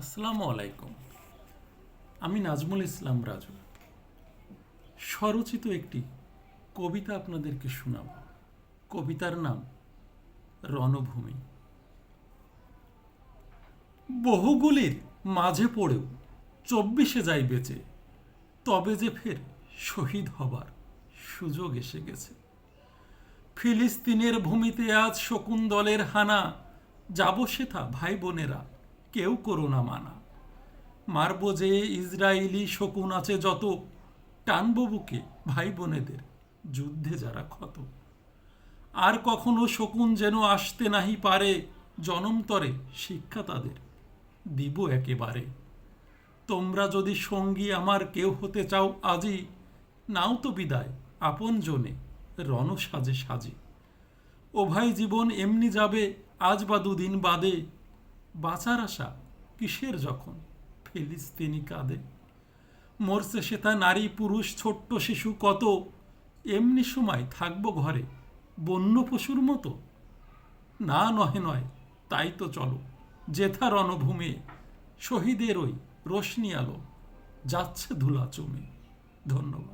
আসসালামু আলাইকুম। আমি নাজমুল ইসলাম রাজু। স্বরচিত একটি কবিতা আপনাদেরকে শোনাব। কবিতার নাম রণভূমি। বহুগুলির মাঝে পড়েও চব্বিশে যাই বেঁচে, তবে যে ফের শহীদ হবার সুযোগ এসে গেছে। ফিলিস্তিনের ভূমিতে আজ শকুন দলের হানা, যাব সেথা ভাই বোনেরা কেউ করো না মানা। মারব যে ইসরায়েলি শকুন আছে যত, টানব বুকে ভাই বোনেদের যুদ্ধে যারা ক্ষত। আর কখনো শকুন যেন আসতে নাহি পারে জনমতরে শিক্ষা তাদের দিব একেবারে। তোমরা যদি সঙ্গী আমার কেউ হতে চাও আজই নাও তো বিদায় আপন জনে রণ সাজে সাজে। ও ভাই জীবন এমনি যাবে, আজ বা দুদিন বাদে বাঁচার আশা কিসের যখন? ফিলিস্তিনি কাঁদে মরছে সেটা নারী, পুরুষ, ছোট্ট শিশু কত? এমনি সময় থাকব ঘরে, বন্য পশুর মতো? না নহে নয়, তাই তো চলো জেথা রণভূমে শহীদের ওই রোশনি আলো, যাচ্ছে ধুলা চমে। ধন্যবাদ।